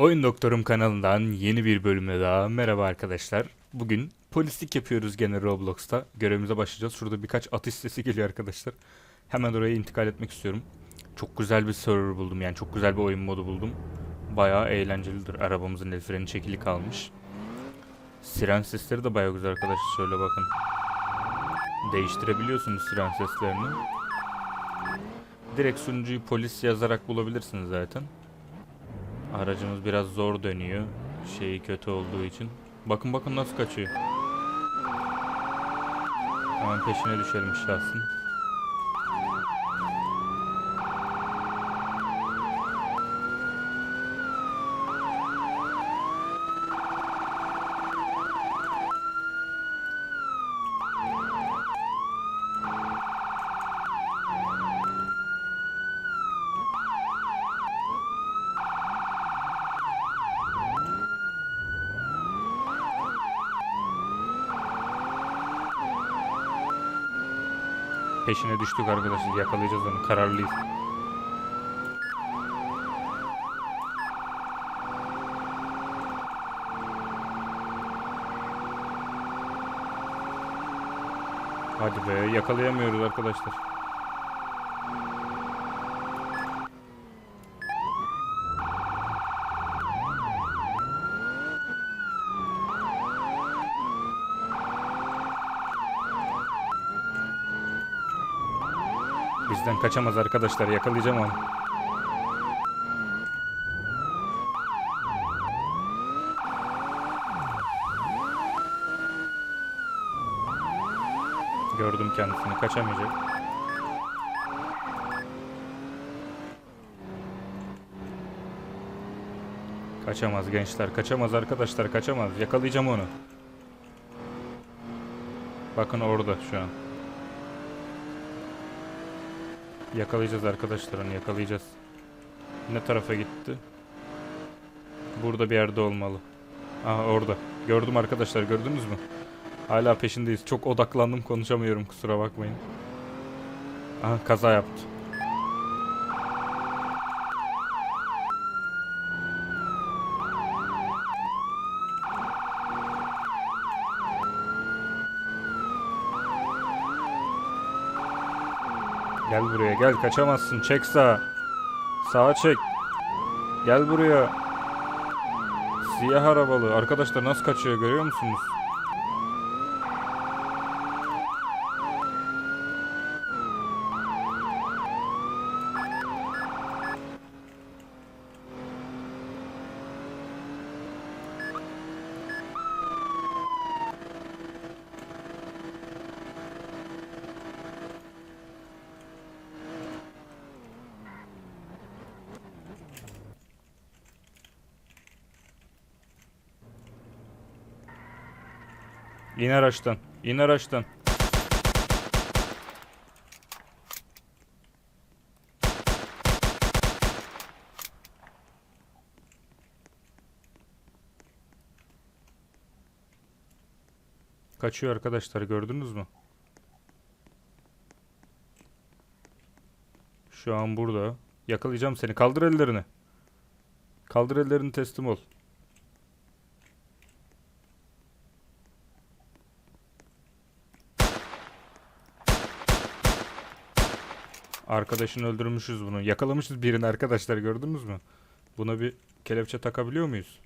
Oyun Doktorum kanalından yeni bir bölümle daha merhaba arkadaşlar. Bugün polislik yapıyoruz gene Roblox'ta. Görevimize başlayacağız. Şurada birkaç atış sesi geliyor arkadaşlar. Hemen oraya intikal etmek istiyorum. Çok güzel bir server buldum yani çok güzel bir oyun modu buldum. Bayağı eğlencelidir. Arabamızın el freni çekili kalmış. Siren sesleri de bayağı güzel arkadaşlar. Şöyle bakın. Değiştirebiliyorsunuz siren seslerini. Direkt sunucuyu polis yazarak bulabilirsiniz zaten. Aracımız biraz zor dönüyor. Şeyi kötü olduğu için. Bakın bakın nasıl kaçıyor. Hemen peşine düşelim şahsın. Peşine düştük arkadaşlar. Yakalayacağız onu. Kararlıyız. Hadi be yakalayamıyoruz arkadaşlar. Bizden kaçamaz arkadaşlar. Yakalayacağım onu. Gördüm kendisini. Kaçamayacak. Kaçamaz gençler. Kaçamaz arkadaşlar. Kaçamaz. Yakalayacağım onu. Bakın orada şu an. Yakalayacağız arkadaşlar onu yakalayacağız. Ne tarafa gitti? Burada bir yerde olmalı. Aha orada. Gördüm arkadaşlar gördünüz mü? Hala peşindeyiz. Çok odaklandım konuşamıyorum kusura bakmayın. Aha kaza yaptı. Gel buraya gel kaçamazsın çek sağa. Sağa çek. Gel buraya. Siyah arabalı. Arkadaşlar nasıl kaçıyor görüyor musunuz? İn araçtan. İn araçtan. Kaçıyor arkadaşlar gördünüz mü? Şu an burada. Yakalayacağım seni. Kaldır ellerini. Kaldır ellerini teslim ol. Arkadaşını öldürmüşüz bunu. Yakalamışız birini arkadaşlar gördünüz mü? Buna bir kelepçe takabiliyor muyuz?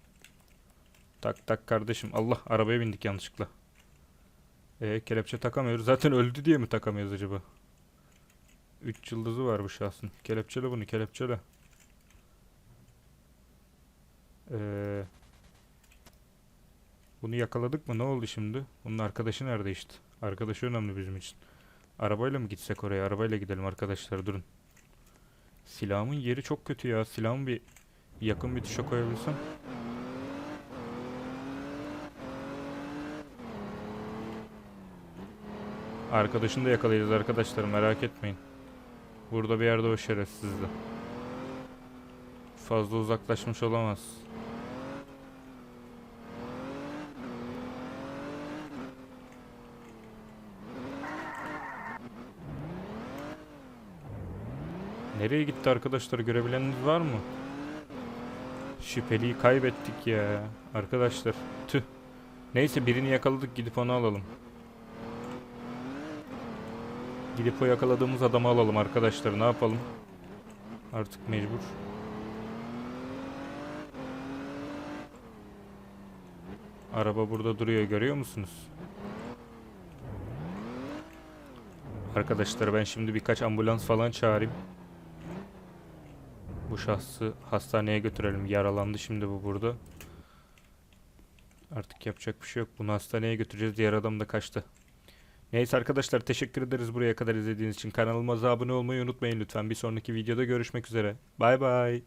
Tak tak kardeşim. Allah arabaya bindik yanlışlıkla. E kelepçe takamıyoruz. Zaten öldü diye mi takamıyoruz acaba? 3 yıldızı var bu şahsın. Kelepçele bunu kelepçele. Ee, bunu yakaladık mı? Ne oldu şimdi? Bunun arkadaşı nerede işte? Arkadaşı önemli bizim için. Arabayla mı gitsek oraya? Arabayla gidelim arkadaşlar durun. Silahımın yeri çok kötü ya. Silahımı bir yakın bir tuşa koyabilsem. Arkadaşını da yakalayacağız arkadaşlar merak etmeyin. Burada bir yerde o şerefsizdi. Fazla uzaklaşmış olamaz. Nereye gitti arkadaşlar görebileniniz var mı? Şüpheliyi kaybettik ya. Arkadaşlar tüh. Neyse birini yakaladık gidip onu alalım. Gidip o yakaladığımız adamı alalım arkadaşlar ne yapalım? Artık mecbur. Araba burada duruyor görüyor musunuz? Arkadaşlar ben şimdi birkaç ambulans falan çağırayım. Bu şahsı hastaneye götürelim. Yaralandı şimdi bu burada. Artık yapacak bir şey yok. Bunu hastaneye götüreceğiz. Diğer adam da kaçtı. Neyse arkadaşlar teşekkür ederiz buraya kadar izlediğiniz için. Kanalıma abone olmayı unutmayın lütfen. Bir sonraki videoda görüşmek üzere. Bay bay.